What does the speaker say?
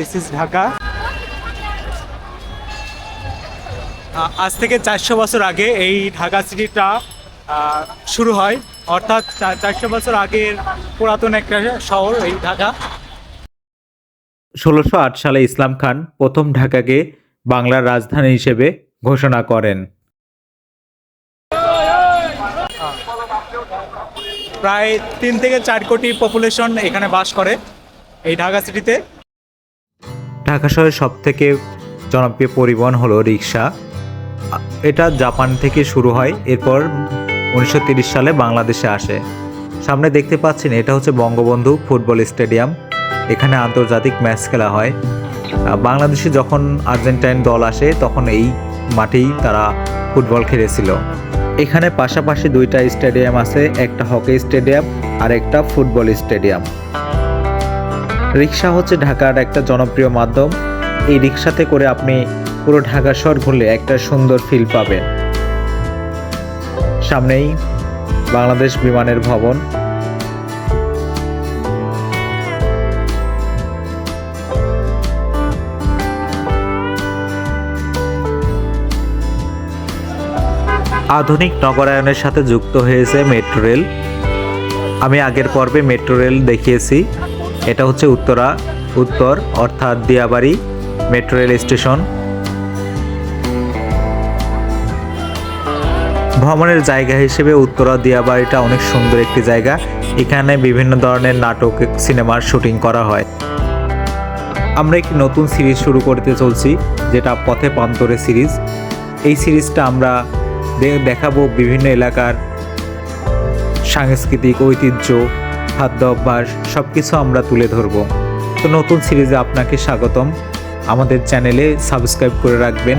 This is Dhaka আজ থেকে চারশো বছর আগে এই ঢাকা সিটিটা শুরু হয়। অর্থাৎ চারশো বছর আগের পুরাতন একটা শহর এই ঢাকা। ষোলোশো আট সালে ইসলাম খান প্রথম ঢাকাকে বাংলার রাজধানী হিসেবে ঘোষণা করেন। প্রায় তিন থেকে চার কোটি পপুলেশন এখানে বাস করে এই ঢাকা সিটিতে ঢাকা শহরের সব থেকে জনপ্রিয় পরিবহন হলো রিক্সা। এটা জাপান থেকে শুরু হয়, এরপর উনিশশো সালে বাংলাদেশে আসে। সামনে দেখতে পাচ্ছেন, এটা হচ্ছে বঙ্গবন্ধু ফুটবল স্টেডিয়াম। এখানে আন্তর্জাতিক ম্যাচ খেলা হয়। বাংলাদেশে যখন আর্জেন্টাইন দল আসে, তখন এই মাঠেই তারা ফুটবল খেলেছিল। এখানে পাশাপাশি দুইটা স্টেডিয়াম আছে, একটা হকি স্টেডিয়াম আর একটা ফুটবল স্টেডিয়াম। রিক্সা হচ্ছে ঢাকার একটা জনপ্রিয় মাধ্যম। এই রিক্সাতে করে আপনি পুরো ঢাকা শহর ঘুরলে একটা সুন্দর ফিল পাবেন। সামনেই বাংলাদেশ বিমানের ভবন। আধুনিক নগরায়নের সাথে যুক্ত হয়েছে মেট্রো রেল। আমি আগের পর্বে মেট্রো রেল দেখিয়েছি। এটা হচ্ছে উত্তরা, উত্তর অর্থাৎ দিয়াবাড়ি মেট্রো রেল স্টেশন। ভ্রমণের জায়গা হিসেবে উত্তরা, দিয়াবাড়িটা অনেক সুন্দর একটি জায়গা। এখানে বিভিন্ন ধরনের নাটক, সিনেমার শুটিং করা হয়। আমরা একটি নতুন সিরিজ শুরু করতে চলছি, যেটা পথে পান্তরে সিরিজ। এই সিরিজটা আমরা দেখাবো বিভিন্ন এলাকার সাংস্কৃতিক ঐতিহ্য খাদ্য অভ্যাস সব কিছু আমরা তুলে ধরব। তো নতুন সিরিজে আপনাকে স্বাগতম। আমাদের চ্যানেলে সাবস্ক্রাইব করে রাখবেন।